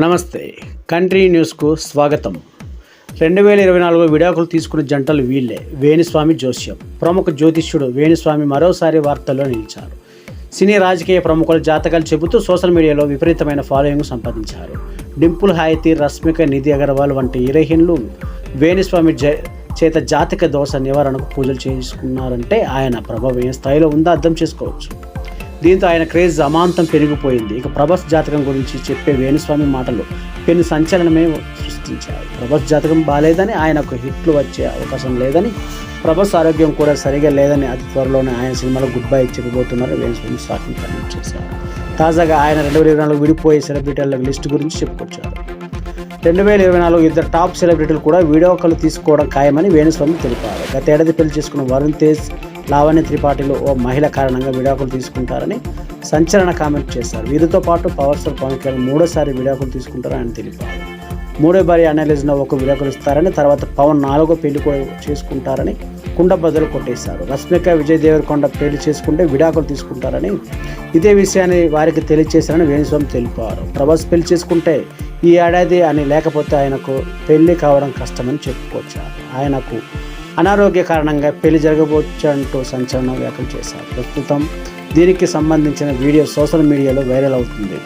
నమస్తే. కంట్రీ న్యూస్కు స్వాగతం. రెండు వేల ఇరవై నాలుగు విడాకులు తీసుకున్న జంటలు వీళ్ళే. వేణుస్వామి జోస్యం. ప్రముఖ జ్యోతిష్యుడు వేణుస్వామి మరోసారి వార్తల్లో నిలిచారు. సినీ రాజకీయ ప్రముఖుల జాతకాలు చెబుతూ సోషల్ మీడియాలో విపరీతమైన ఫాలోయింగ్ సంపాదించారు. డింపుల్ హాయితి రష్మిక నిధి అగర్వాల్ వంటి హీరోయిన్లు వేణుస్వామి జ చేత జాతక దోష నివారణకు పూజలు చేసుకున్నారంటే ఆయన ప్రభావం ఏ స్థాయిలో ఉందో అర్థం చేసుకోవచ్చు. దీంతో ఆయన క్రేజ్ అమాంతం పెరిగిపోయింది. ఇక ప్రభాస్ జాతకం గురించి చెప్పే వేణుస్వామి మాటలు పెను సంచలనమే సృష్టించాయి. ప్రభాస్ జాతకం బాగాలేదని ఆయనకు హిట్లు వచ్చే అవకాశం లేదని ప్రభాస్ ఆరోగ్యం కూడా సరిగా లేదని అతి త్వరలోనే ఆయన సినిమాలో గుడ్ బై చెప్పబోతున్నారు వేణుస్వామి షాకింగ్ కమెంట్ చేశారు. తాజాగా ఆయన రెండు వేల ఇరవై నాలుగు విడిపోయే సెలబ్రిటీల లిస్టు గురించి చెప్పుకొచ్చారు. రెండు వేల ఇరవై నాలుగు ఇద్దరు టాప్ సెలబ్రిటీలు కూడా వీడియో కాల్ తీసుకోవడం ఖాయమని వేణుస్వామి తెలిపారు. గత ఏడాది పెళ్ళి చేసుకున్న వరుణ్ తేజ్ లావణ్య త్రిపాఠిలో ఓ మహిళ కారణంగా విడాకులు తీసుకుంటారని సంచలన కామెంట్ చేశారు. వీరితో పాటు పవర్ స్టార్ పవన్ కళ్యాణ్ మూడోసారి విడాకులు తీసుకుంటారని ఆయన తెలిపారు. మూడో భార్య అనలిజ్లో ఒక విడాకులు ఇస్తారని తర్వాత పవన్ నాలుగో పెళ్ళి కూడా చేసుకుంటారని కుండ బదులు కొట్టేశారు. రష్మిక విజయ్ దేవరకొండ పెళ్ళి చేసుకుంటే విడాకులు తీసుకుంటారని ఇదే విషయాన్ని వారికి తెలియచేశారని వేణుస్వామి తెలిపారు. ప్రభాస్ పెళ్ళి చేసుకుంటే ఈ ఏడాది అని లేకపోతే ఆయనకు పెళ్ళి కావడం కష్టమని చెప్పుకొచ్చారు. ఆయనకు అనారోగ్య కారణంగా పెళ్ళి జరగబోచ్చు అంటూ సంచలనం వ్యాఖ్యలు చేశారు. ప్రస్తుతం దీనికి సంబంధించిన వీడియో సోషల్ మీడియాలో వైరల్ అవుతుంది.